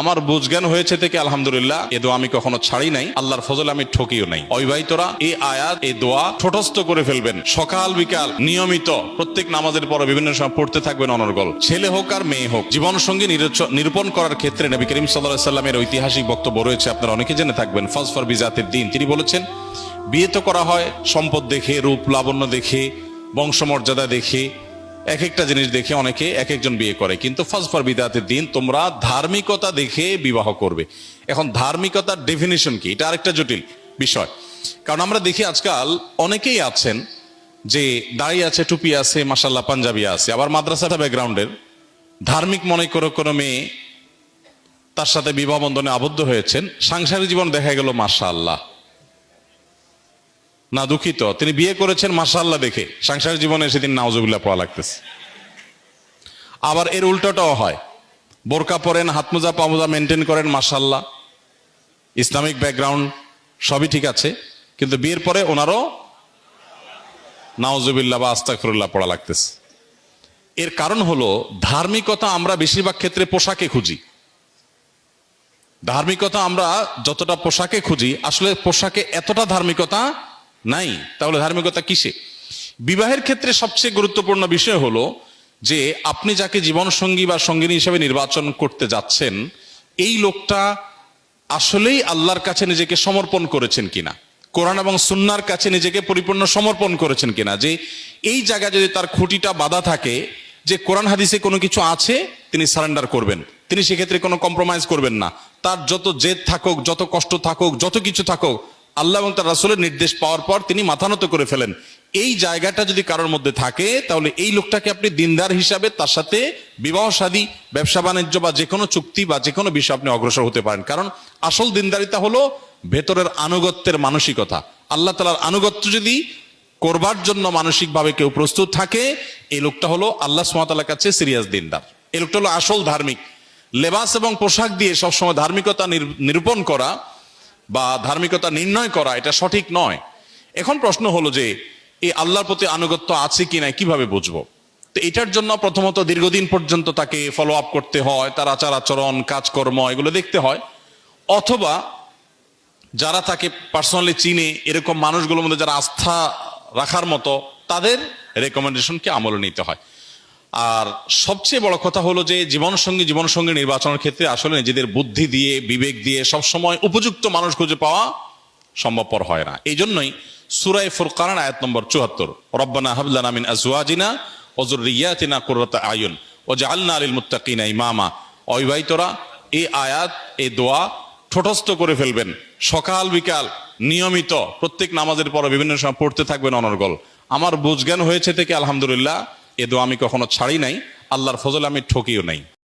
আমার বুঝজ্ঞান হয়েছে থেকে আলহামদুলিল্লাহ, এ দোয়া আমি কখনো ছাড়ি নাই, আল্লাহর ফজল আমি ঠকিও নাই। অবিবাহিতরা এই আয়াত, এই দোয়া ঠোঁটস্থ করে ফেলবেন। সকাল, বিকাল, নিয়মিত, প্রত্যেক নামাজের পর বিভিন্ন সময় পড়তে থাকবেন অনর্গল। ছেলে হোক আর মেয়ে হোক জীবন সঙ্গী নিরূপণ করার ক্ষেত্রে নবী করিম সাল্লাহ সাল্লামের ঐতিহাসিক বক্তব্য রয়েছে, আপনারা অনেকে জেনে থাকবেন। ফাজ ফর বিজাতের দিন, তিনি বলেছেন, বিয়ে তো করা হয় সম্পদ দেখে, রূপ লাবণ্য দেখে, বংশমর্যাদা দেখে এক একটা জিনিস দেখে অনেকে এক একজন বিয়ে করে, কিন্তু ফার্স্ট ফর বিদাতের দিন তোমরা ধার্মিকতা দেখে বিবাহ করবে। এখন ধার্মিকতার ডেফিনেশন কি? এটা আরেকটা জটিল বিষয়। কারণ আমরা দেখি আজকাল অনেকেই আছেন যে দাঁড়িয়ে আছে, টুপি আছে মাসাল্লাহ পাঞ্জাবি আছে, আবার মাদ্রাসাটা ব্যাকগ্রাউন্ডের। ধার্মিক মনে করে কোনো মেয়ে তার সাথে বিবাহ বন্ধনে আবদ্ধ হয়েছেন, সাংসারিক জীবন দেখা গেল মাসা আল্লাহ না দুঃখিত, তিনি বিয়ে করেছেন মাসাল্লাহ দেখে। সাংসারিক জীবনে সেদিন নাওজুবিল্লাহ পাওয়া লাগতেছে। আবার এর উল্টোটাও হয়। বোরকা পরেন, হাত মোজা পামোজা মেনটেন করেন মাসাল্লাহ ইসলামিক ব্যাকগ্রাউন্ড সবই ঠিক আছে, কিন্তু বিয়ের পরে ওনারও নাওজুবিল্লাহ বা আস্তাকফিরুল্লাহ পড়া লাগতেছে। এর কারণ হলো, ধার্মিকতা আমরা বেশিরভাগ ক্ষেত্রে পোশাকে খুঁজি। ধার্মিকতা আমরা যতটা পোশাকে খুঁজি, আসলে পোশাকে এতটা ধার্মিকতা নাই। তাহলে ধার্মিকতা কিসে? বিবাহের ক্ষেত্রে সবচেয়ে গুরুত্বপূর্ণ বিষয় হলো যে আপনি যাকে জীবন সঙ্গী বা সঙ্গিনী হিসেবে নির্বাচন করতে যাচ্ছেন, এই লোকটা আসলেই আল্লাহর কাছে নিজেকে সমর্পণ করেছেন কিনা? কোরআন এবং সুন্নার কাছে নিজেকে পরিপূর্ণ সমর্পণ করেছেন কিনা? যে এই জায়গায় যদি তার খুঁটিটা বাধা থাকে যে কোরআন হাদিসে কোনো কিছু আছে, তিনি সারেন্ডার করবেন। তিনি সেক্ষেত্রে কোনো কম্প্রোমাইজ করবেন না। তার যত জেদ থাকুক, যত কষ্ট থাকুক, যত কিছু থাকুক আল্লাহ এবং তার রাসুলের নির্দেশ পাওয়ার পর তিনি মাথানত করে ফেলেন। এই জায়গাটা যদি কারোর মধ্যে থাকে, তাহলে এই লোকটাকে আপনি দিনদার হিসাবে তার সাথে বিবাহ শাদী ব্যবসা বাণিজ্য বা যে কোনো চুক্তি বা যে কোনো বিষয় আপনি অগ্রসর হতে পারেন। কারণ আসল দিনদারিতা হলো ভেতরের আনুগত্যের মানসিকতা। আল্লাহ তালার আনুগত্য যদি করবার জন্য মানসিকভাবে কেউ প্রস্তুত থাকে, এই লোকটা হলো আল্লাহ সুমাতালার কাছে সিরিয়াস দিনদার। এই লোকটা হলো আসল ধার্মিক। লেবাস এবং পোশাক দিয়ে সবসময় ধার্মিকতা নির- নিরূপণ করা বা ধার্মিকতা নির্ণয় করা, এটা সঠিক নয়। এখন প্রশ্ন হলো যে, এই আল্লাহর প্রতি আনুগত্য আছে কি কিনা, কীভাবে বুঝব? তো এটার জন্য প্রথমত দীর্ঘদিন পর্যন্ত তাকে ফলো আপ করতে হয়, তার আচার আচরণ, কাজকর্ম, এগুলো দেখতে হয়। অথবা যারা তাকে পার্সোনালি চিনে, এরকম মানুষগুলোর মধ্যে যারা আস্থা রাখার মতো, তাদের রেকমেন্ডেশনকে আমলে নিতে হয়। আর সবচেয়ে বড় কথা হলো যে জীবনসঙ্গী জীবনসঙ্গী নির্বাচনের ক্ষেত্রে আসলে নিজেদের বুদ্ধি দিয়ে, বিবেক দিয়ে সবসময় উপযুক্ত মানুষ খুঁজে পাওয়া সম্ভবপর হয় না। এই জন্যই সুরাই ফুরকান আয়াত নম্বর চুয়াত্তর, রব্বানা হাবলানা মিন আজওয়াজিনা ওজুরিয়াতিনা কুররাতা আয়ুন ও জাআলনা আলিল মুত্তাকিনা ইমামা। অবিবাহিতরা এই আয়াত এই দোয়া ঠোঁটস্থ করে ফেলবেন। সকাল, বিকাল নিয়মিত প্রত্যেক নামাজের পর বিভিন্ন সময় পড়তে থাকবেন অনর্গল। আমার বুঝজ্ঞান হয়েছে থেকে আলহামদুলিল্লাহ এ দোয়া আমি কখনো ছাড়ি নাই আল্লাহর ফজল আমি ঠকিও নাই।